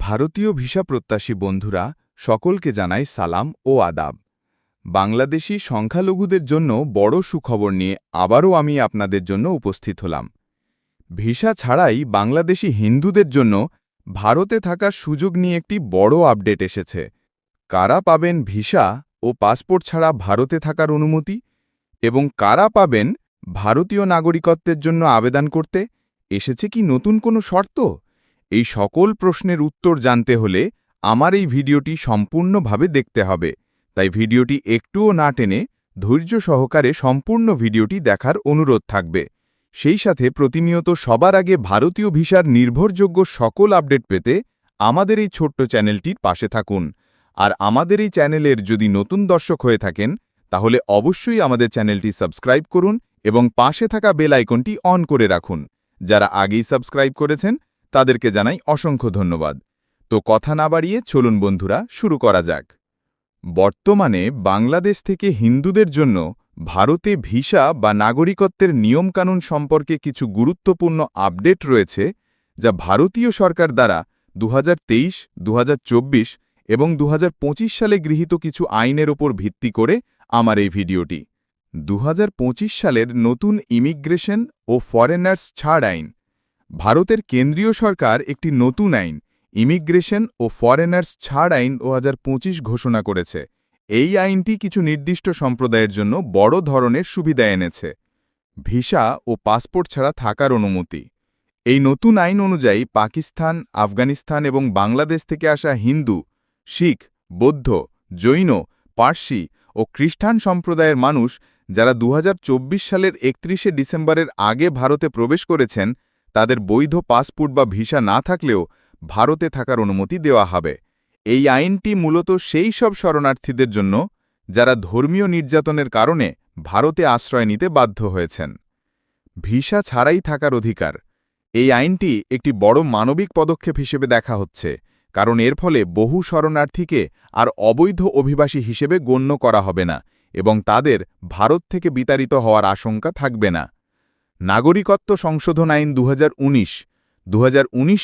ভারতীয় ভিসা প্রত্যাশী বন্ধুরা, সকলকে জানাই সালাম ও আদাব। বাংলাদেশি সংখ্যালঘুদের জন্য বড় সুখবর নিয়ে আবারও আমি আপনাদের জন্য উপস্থিত হলাম। ভিসা ছাড়াই বাংলাদেশি হিন্দুদের জন্য ভারতে থাকার সুযোগ নিয়ে একটি বড় আপডেট এসেছে। কারা পাবেন ভিসা ও পাসপোর্ট ছাড়া ভারতে থাকার অনুমতি? এবং কারা পাবেন ভারতীয় নাগরিকত্বের জন্য আবেদন করতে? এসেছে কি নতুন কোনো শর্ত? এই সকল প্রশ্নের উত্তর জানতে হলে আমার এই ভিডিওটি সম্পূর্ণভাবে দেখতে হবে। তাই ভিডিওটি একটুও না টেনে ধৈর্য সহকারে সম্পূর্ণ ভিডিওটি দেখার অনুরোধ থাকবে। সেই সাথে প্রতিনিয়ত সবার আগে ভারতীয় ভিসার নির্ভরযোগ্য সকল আপডেট পেতে আমাদের এই ছোট্ট চ্যানেলটির পাশে থাকুন। আর আমাদের এই চ্যানেলের যদি নতুন দর্শক হয়ে থাকেন, তাহলে অবশ্যই আমাদের চ্যানেলটি সাবস্ক্রাইব করুন এবং পাশে থাকা বেল আইকনটি অন করে রাখুন। যারা আগেই সাবস্ক্রাইব করেছেন তাদেরকে জানাই অসংখ্য ধন্যবাদ। তো কথা না বাড়িয়ে চলুন বন্ধুরা, শুরু করা যাক। বর্তমানে বাংলাদেশ থেকে হিন্দুদের জন্য ভারতে ভিসা বা নাগরিকত্বের নিয়মকানুন সম্পর্কে কিছু গুরুত্বপূর্ণ আপডেট রয়েছে, যা ভারতীয় সরকার দ্বারা দু দু এবং দুহাজার পঁচিশ সালে গৃহীত কিছু আইনের ওপর ভিত্তি করে আমার এই ভিডিওটি। দু হাজার পঁচিশ সালের নতুন ইমিগ্রেশন ও ফরেনার্স ছাড় আইন ভারতের কেন্দ্রীয় সরকার একটি নতুন আইন ইমিগ্রেশন ও ফরেনার্স ছাড় আইন ও ঘোষণা করেছে। এই আইনটি কিছু নির্দিষ্ট সম্প্রদায়ের জন্য বড় ধরনের সুবিধা এনেছে। ভিসা ও পাসপোর্ট ছাড়া থাকার অনুমতি। এই নতুন আইন অনুযায়ী পাকিস্তান, আফগানিস্তান এবং বাংলাদেশ থেকে আসা হিন্দু, শিখ, বৌদ্ধ, জৈন, পার্সি ও খ্রিস্টান সম্প্রদায়ের মানুষ, যারা দু হাজার চব্বিশ সালের একত্রিশে ডিসেম্বরের আগে ভারতে প্রবেশ করেছেন তাদের বৈধ পাসপোর্ট বা ভিসা না থাকলেও ভারতে থাকার অনুমতি দেওয়া হবে। এই আইনটি মূলত সেই সব শরণার্থীদের জন্য যারা ধর্মীয় নির্যাতনের কারণে ভারতে আশ্রয় নিতে বাধ্য হয়েছেন। ভিসা ছাড়াই থাকার অধিকার। এই আইনটি একটি বড় মানবিক পদক্ষেপ হিসেবে দেখা হচ্ছে, কারণ এর ফলে বহু শরণার্থীকে আর অবৈধ অভিবাসী হিসেবে গণ্য করা হবে না এবং তাদের ভারত থেকে বিতাড়িত হওয়ার আশঙ্কা থাকবে না। নাগরিকত্ব সংশোধন আইন দু দু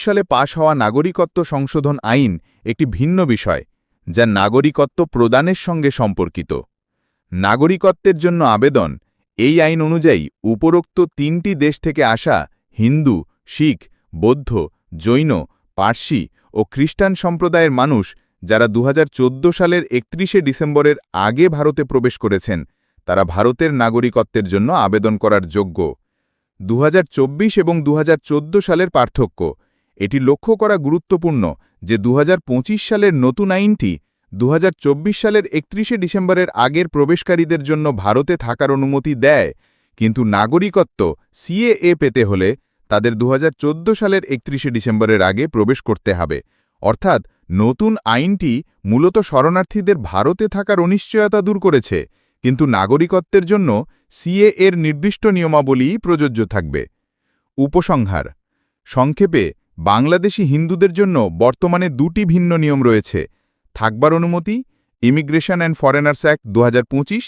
সালে পাশ হওয়া নাগরিকত্ব সংশোধন আইন একটি ভিন্ন বিষয়, যা নাগরিকত্ব প্রদানের সঙ্গে সম্পর্কিত। নাগরিকত্বের জন্য আবেদন, এই আইন অনুযায়ী উপরোক্ত তিনটি দেশ থেকে আসা হিন্দু, শিখ, বৌদ্ধ, জৈন, পার্সি ও খ্রিস্টান সম্প্রদায়ের মানুষ, যারা দুহাজার চোদ্দ সালের একত্রিশে ডিসেম্বরের আগে ভারতে প্রবেশ করেছেন, তারা ভারতের নাগরিকত্বের জন্য আবেদন করার যোগ্য। দু হাজার চব্বিশ এবং দু হাজার চোদ্দ সালের পার্থক্য। এটি লক্ষ্য করা গুরুত্বপূর্ণ যে দু হাজার পঁচিশ সালের নতুন আইনটি দু হাজার চব্বিশ সালের একত্রিশে ডিসেম্বরের আগের প্রবেশকারীদের জন্য ভারতে থাকার অনুমতি দেয়, কিন্তু নাগরিকত্ব সিএএ পেতে হলে তাদের দু হাজার চৌদ্দ সালের একত্রিশে ডিসেম্বরের আগে প্রবেশ করতে হবে। অর্থাৎ নতুন আইনটি মূলত শরণার্থীদের ভারতে থাকার অনিশ্চয়তা দূর করেছে। কিন্তু নাগরিকত্বের জন্য সিএ এর নির্দিষ্ট নিয়মাবলীই প্রযোজ্য থাকবে। উপসংহার, সংক্ষেপে, বাংলাদেশি হিন্দুদের জন্য বর্তমানে দুটি ভিন্ন নিয়ম রয়েছে। থাকবার অনুমতি ইমিগ্রেশন অ্যান্ড ফরেনার্স অ্যাক্ট দু হাজার পঁচিশ,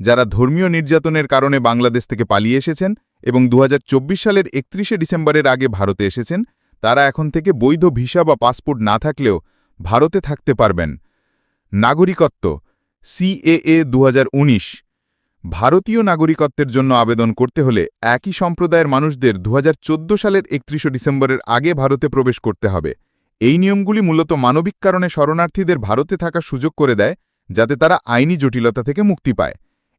যারা ধর্মীয় নির্যাতনের কারণে বাংলাদেশ থেকে পালিয়ে এসেছেন এবং দু হাজার চব্বিশ সালের একত্রিশে ডিসেম্বরের আগে ভারতে এসেছেন, তারা এখন থেকে বৈধ ভিসা বা পাসপোর্ট না থাকলেও ভারতে থাকতে পারবেন। নাগরিকত্ব সিএএ দু হাজার উনিশ। ভারতীয় নাগরিকত্বের জন্য আবেদন করতে হলে একই সম্প্রদায়ের মানুষদের দু হাজার চোদ্দ সালের একত্রিশে ডিসেম্বরের আগে ভারতে প্রবেশ করতে হবে। এই নিয়মগুলি মূলত মানবিক কারণে শরণার্থীদের ভারতে থাকার সুযোগ করে দেয়, যাতে তারা আইনি জটিলতা থেকে মুক্তি পায়।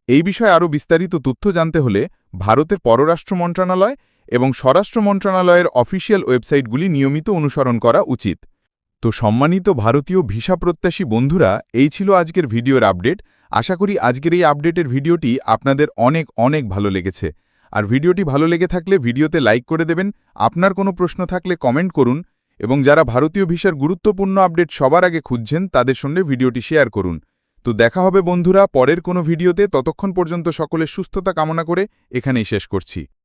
এই বিষয়ে আরও বিস্তারিত তথ্য জানতে হলে ভারতের পররাষ্ট্র মন্ত্রণালয় এবং স্বরাষ্ট্র মন্ত্রণালয়ের অফিসিয়াল ওয়েবসাইটগুলি নিয়মিত অনুসরণ করা উচিত। তো সম্মানিত ভারতীয় ভিসা প্রত্যাশী বন্ধুরা, এই ছিল আজকের ভিডিওর আপডেট। আশা করি আজকের এই আপডেটের ভিডিওটি আপনাদের অনেক অনেক ভালো লেগেছে। আর ভিডিওটি ভালো লেগে থাকলে ভিডিওতে লাইক করে দেবেন। আপনার কোনো প্রশ্ন থাকলে কমেন্ট করুন এবং যারা ভারতীয় ভিসার গুরুত্বপূর্ণ আপডেট সবার আগে খুঁজছেন, তাদের সঙ্গে ভিডিওটি শেয়ার করুন। তো দেখা হবে বন্ধুরা পরের কোনো ভিডিওতে। ততক্ষণ পর্যন্ত সকলের সুস্থতা কামনা করে এখানেই শেষ করছি।